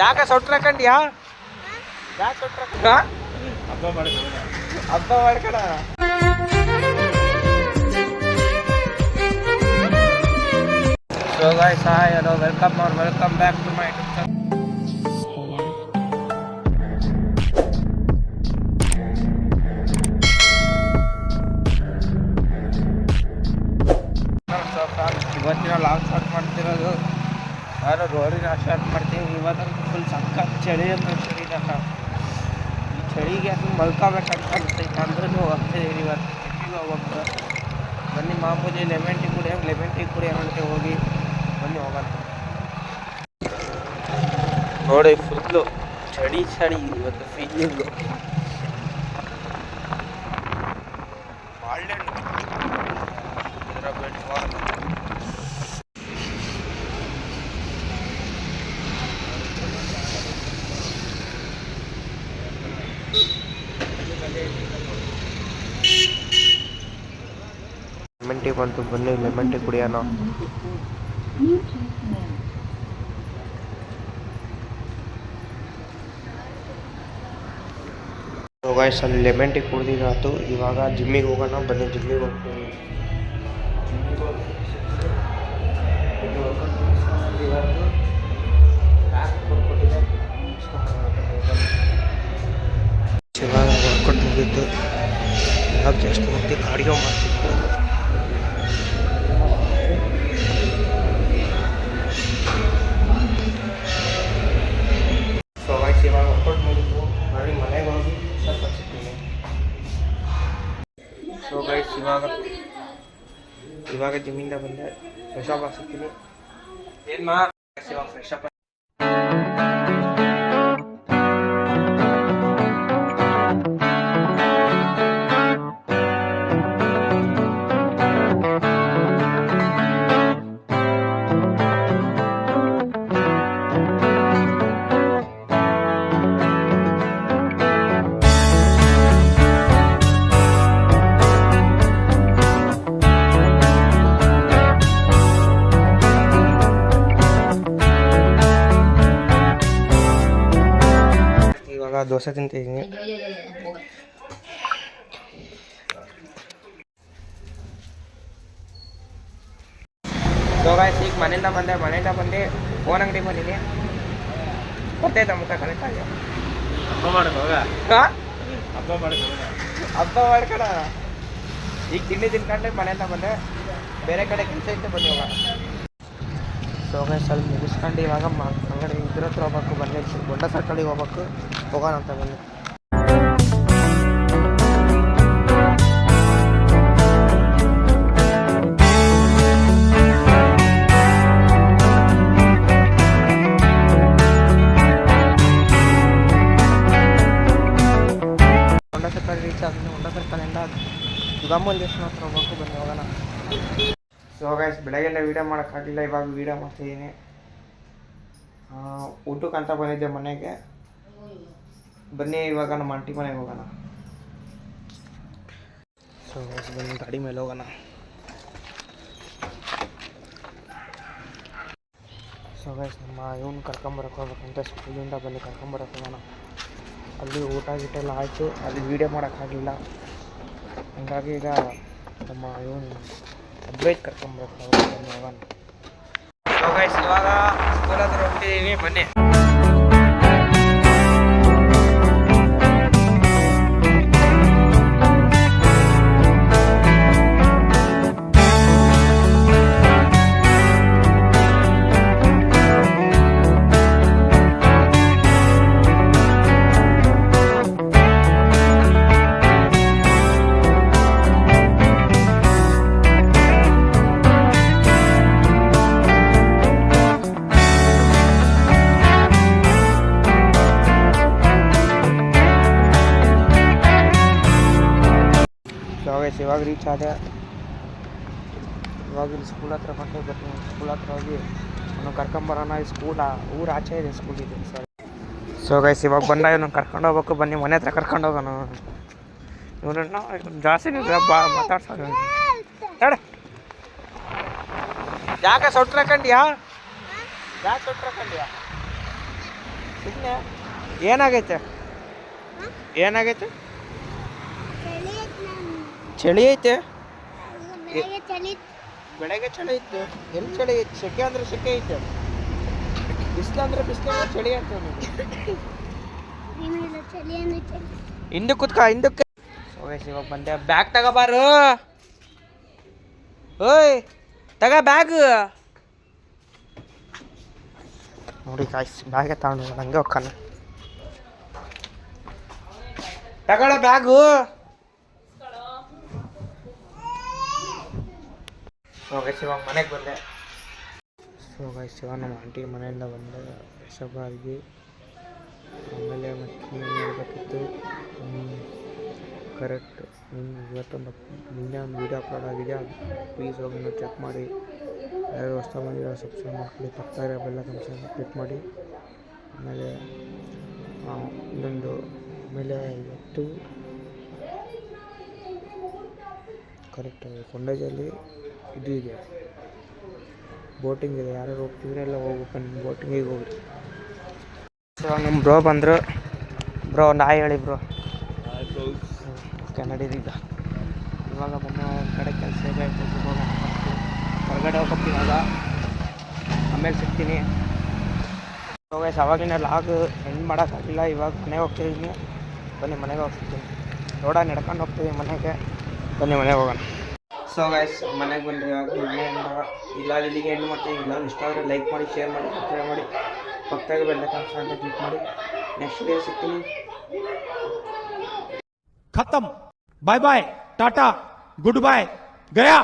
ಯಾಕೆ ಸೊಟ್ರ ಕಂಡ್ಯಾ? ಯಾಕೆ ಹಬ್ಬ ಮಾಡಿ ಹಬ್ಬ ಮಾಡ್ಕಣ so guys hi hello welcome are welcome back to my ಇವತ್ತಿನ ಲಾಂಗ್ ಸ್ಟಾರ್ಟ್ ಮಾಡ್ತಿರೋದು ನಾನು ರೋಡಿನ ಸ್ಟಾರ್ಟ್ ಮಾಡ್ತೀನಿ. ಇವಾಗ ಫುಲ್ ಸಕ್ಕ ಚಳಿ ಅಂತ ಚಳಿ ಈ ಚಳಿಗೆ ಅದು ಮಲ್ಕೋಬೇಕಂತ ಅನ್ಸ್ತೈತೆ ಅಂದ್ರೂ ಹೋಗ್ತಿದ್ದೀವಿ ಇವತ್ತು. ಟ್ರಿಪ್ಪಿಗೆ ಹೋಗ್ಬೇಕು. ಬನ್ನಿ ಮಾಮೂಲಿ ಲೆಮನ್ ಟೀ ಕುಡಿಯೋಂಗೆ ಲೆಮನ್ ಟೀ ಕುಡಿಯೋಂಗೆ ಹೋಗಿ ಬನ್ನಿ ಹೋಗೋಣ. ನೋಡಿ ಫುಲ್ಲು ಚಳಿ ಚಳಿ ಇವತ್ತು ಫೀಲಿಂಗು ಲೆಮನ್ ಟೀ ಬಂತು, ಬನ್ನಿ ಲೆಮನ್ ಟೀ ಕುಡಿಯೋಣ. ಗಾಯ್ಸ್ ಅಲ್ಲಿ ಲೆಮನ್ ಟೀ ಕುಡ್ದಿದ್ದಾತು. ಇವಾಗ ಜಿಮ್ಮಿಗೆ ಹೋಗೋಣ, ಬನ್ನಿ, ಜಿಮ್ಮಿಗೆ ಹೋಗ್ತೀವಿ ಇವತ್ತು ಮತ್ತೆ ಕಾರ್ಡಿಯೋ ಮಾಡ್ತಿದ್ದೆ ಸೊ ಗೈಸ್ ಇವಾಗ ವರ್ಕೌಟ್ ಮುಗಿತು ಮಾಡಿ ಮನೆಗೆ ಹೋಗಿ ಸ್ವಲ್ಪ ಸಿಗ್ತೀನಿ ಸೊ ಗೈಸ್ ಇವಾಗ ಇವಾಗ ಜಿಮ್ಮಿಂದ ಬಂದೆ ಫ್ರೆಶ್ ಅಪ್ ಸಿಗ್ತೀನಿ ಏನು ಮಾ ಇವಾಗ ಫ್ರೆಶ್ ಅಪ್ ದೋಸೆ ತಿಂತಿದ್ದೀನಿ ಸೊ ಗಾಯ್ಸ್ ಈಗ ಮನೆಯಿಂದ ಬಂದೆ ಮನೆಯಿಂದ ಬಂದು ಫೋನ್ ಅಂಗಡಿ ಬಂದೀನಿ. ಗೊತ್ತಾಯ್ತಾ ಮುಖ ಕನೆಕ್ಟ್ ಆಗಿ ಹಬ್ಬ ಮಾಡ್ಕೋಗ ಹಬ್ಬ ಮಾಡಕ್ ಹಬ್ಬ ಮಾಡ್ಕೊಳ. ಈಗ ತಿಂಡಿ ತಿನ್ಕೊಂಡೆ ಮನೆಯಿಂದ ಬಂದೆ. ಬೇರೆ ಕಡೆ ಕೆಲಸ ಇತ್ತು ಬನ್ನಿ ಇವಾಗ. ಸೊ ಗಾಯ್ಸ್ ಅಲ್ಲಿ ಮುಗಿಸ್ಕೊಂಡು ಇವಾಗ ಮ ಅಂಗಡಿ ಇದ್ರ ಹತ್ರ ಹೋಗ್ಬೇಕು ಬಂದೆ ದೊಡ್ಡ ಸರ್ಕಲಿಗೆ ಹೋಗ್ಬೇಕು. ಹೋಗೋಣ ಅಂತ ಬನ್ನಿ ಹೊಂಡ ಹೊಂಡ ಹತ್ರ ಬನ್ನಿ ಹೋಗೋಣ ಸೊ ಗೈಸ್ ಬೆಳಗ್ಗೆಲ್ಲ ವೀಡಿಯೋ ಮಾಡೋಕ್ಕಾಗಲಿಲ್ಲ ಇವಾಗ ವೀಡಿಯೋ ಮಾಡ್ತಿದ್ದೀನಿ ಊಟಕ್ಕಂತ ಬಂದಿದ್ದೆ ಮನೆಗೆ ಬನ್ನಿ ಇವಾಗ ನಮ್ಮ ಆಂಟಿ ಮನೆಗೆ ಹೋಗೋಣ. ಸೊ ಬನ್ನಿ ಗಾಡಿ ಮೇಲೆ ಹೋಗೋಣ. ಸೊ ಗೈಸ್ ನಮ್ಮ ಇವನು ಕರ್ಕೊಂಬರಕ್ಕೆ ಹೋಗ್ಬೇಕಂತ ಸ್ಕೂಲಿಂದ ಬನ್ನಿ ಕರ್ಕೊಂಬರಕ್ಕೆ ಹೋಗೋಣ. ಅಲ್ಲಿ ಊಟ ಗೀಟ ಎಲ್ಲ ಆಯಿತು ಅಲ್ಲಿ ವೀಡಿಯೋ ಮಾಡೋಕ್ಕಾಗಲಿಲ್ಲ ಹಂಗಾಗಿ ಈಗ ನಮ್ಮ ಇವನು ಅದ್ವೈತ್ ಕರ್ಕೊಂಬರಕ್ಕೆ ಹೋಗೋಣ. ಸೊ ಗೈಸ್ ಇವಾಗ ಸ್ಕೂಲ್ ಹತ್ರ ಹೋಗ್ತಿದ್ದೀನಿ ಬನ್ನಿ. ಇವಾಗ ರೀಚ್ ಆದೆ. ಇವಾಗ ಇಲ್ಲಿ ಸ್ಕೂಲ್ ಹತ್ರ ಬಂದು ಬರ್ತೀನಿ. ಸ್ಕೂಲ್ ಹತ್ರ ಹೋಗಿ ಅವನು ಕರ್ಕೊಂಬರೋಣ ಈ ಸ್ಕೂಲ್ ಊರು ಆಚೆ ಇದೆ ಸ್ಕೂಲ್ ಸರ್ ಸೊ ಗೈಸ್ ಇವಾಗ ಬಂದ ಇವನು ಕರ್ಕೊಂಡು ಹೋಗ್ಬೇಕು. ಬನ್ನಿ, ಮನೆ ಹತ್ರ ಕರ್ಕೊಂಡು ಹೋಗೋಣ. ಇವನನ್ನ ಜಾಸ್ತಿ ಮಾತಾಡ್ಸೋದು ಹೇಳ ಯಾಕೆ ಸೊಟ್ರ ಕಂಡ್ಯಾ ಯಾಕೆ ಸೊಟ್ರ ಕಂಡ್ಯಾ ಸುಮ್ಮನೆ ಏನಾಗೈತೆ? ಏನಾಗೈತೆ? ಚಳಿ ಐತೆ? ಬೆಳಗ್ಗೆ ಚಳಿ ಇತ್ತು. ಎಲ್ಲಿ ಚಳಿ? ಐತೆ ಸೆಕೆ ಅಂದ್ರೆ ಸೆಕೆ ಐತೆ. ಬಿಸಿಲು ಅಂದ್ರೆ ಬಿಸಿಲು ಚಳಿ ಅಂತ ಹಿಂದಕ್ಕೆ ಕುತ್ಕ ಹಿಂದಕ್ಕೆ. ಸೋಗೇಶ್ ಇವಾಗ ಬಂದೆ. ಬ್ಯಾಗ್ ತಗೋಬಾರು ಓಯ್ ತಗ ಬ್ಯಾಗ್. ನೋಡಿ ಕಾಯ್ಸ್ ಬ್ಯಾಗೆ ತಗೊಂಡು ಹಂಗೆ ಹೋಗ್ತಾನ ತಗೊಳ ಬ್ಯಾಗು. ಸೋಗೇಶ್ ಇವಾಗ ಮನೆಗೆ ಬಂದೆ. ಸೊ ಸೋಗೇಶ್ ಇವಾಗ ನಮ್ಮ ಆಂಟಿ ಮನೆಯಿಂದ ಬಂದೆ ಹೆಸಬಾರ್ಗಿ ಆಮೇಲೆ ಮತ್ತೆ ಹೇಳ್ಬೇಕಿತ್ತು ಕರೆಕ್ಟ್ ಇವತ್ತೊಂದು ನಿನ್ನೆ ಒಂದು ವೀಡಿಯೋ ಅಪ್ಲೋಡ್ ಆಗಿದೆ ಪ್ಲೀಸ್ ಹೋಗಿ ಚೆಕ್ ಮಾಡಿ. ಯಾರು ಹೊಸ ಬಂದಿರೋ ಸಬ್ಸ್ಕ್ರೈಬ್ ಮಾಡ್ಕೊಳ್ಳಿ. ಪಕ್ಕದ ಬೆಲ್ಲ ಕನ್ಸನ್ ಕ್ಲಿಕ್ ಮಾಡಿ. ಆಮೇಲೆ ಇನ್ನೊಂದು, ಆಮೇಲೆ ಇವತ್ತು ಕರೆಕ್ಟ್ ಕೊಂಡೇಜಲ್ಲಿ ಇದು ಇದೆ. ಬೋಟಿಂಗ್ ಇದೆ. ಯಾರು ಹೋಗ್ತಿದ್ರೆ ಎಲ್ಲ ಹೋಗ್ಬೇಕು. ಬೋಟಿಂಗಿಗೆ ಹೋಗ್ರಿ. ಸೊ ನಿಮ್ಮ ಬ್ರೋ ಬಂದರು. ಬ್ರೋ ನಾಯಿ ಹೇಳಿ ಬ್ರೋ ಓಕೆ ಇವಾಗ ಬಂದು ಒಂದು ಕಡೆ ಕೆಲಸ ಇದೆ. ಹೊರಗಡೆ ಹೋಗ್ತೀನಿ ಇವಾಗ. ಆಮೇಲೆ ಸಿಗ್ತೀನಿ. ಹೋಗೈಸ್ ಅವಾಗಿನ ಲಾಗ್ ಎಂಡ್ ಮಾಡೋಕ್ಕಾಗಿಲ್ಲ ಇವಾಗ ಮನೆಗೆ ಹೋಗ್ತಿದ್ದೀನಿ ಬನ್ನಿ, ಮನೆಗೆ ಹೋಗ್ತಿದ್ದೀನಿ ರೋಡ ನಡ್ಕೊಂಡು ಹೋಗ್ತಿದ್ದೀನಿ ಮನೆಗೆ. ಬನ್ನಿ, ಮನೆಗೆ ಹೋಗೋಣ. ಸೊ ಗೈಸ್ ಮನೆಗೆ ಬಂದು ಇವಾಗ ಮನೆಯಿಂದ ಇಲ್ಲ, ಇಲ್ಲಿಗೆ ಹೆಣ್ಣು ಮಾಡ್ತೀವಿ. ಇಲ್ಲ ಇಷ್ಟ ಆದರೆ ಲೈಕ್ ಮಾಡಿ ಶೇರ್ ಮಾಡಿ ಸಬ್ಸ್ಕ್ರೈಬ್ ಮಾಡಿ. ಪಕ್ಕದಾಗ ಬೆಲ್ಲ ಕಾನ್ಸ್ಟಂಟ್ ಕ್ಲಿಕ್ ಮಾಡಿ. ನೆಕ್ಸ್ಟ್ ಡೇ ಸಿಗ್ತೀನಿ. ಖತಮ್. Bye bye tata good bye Gaya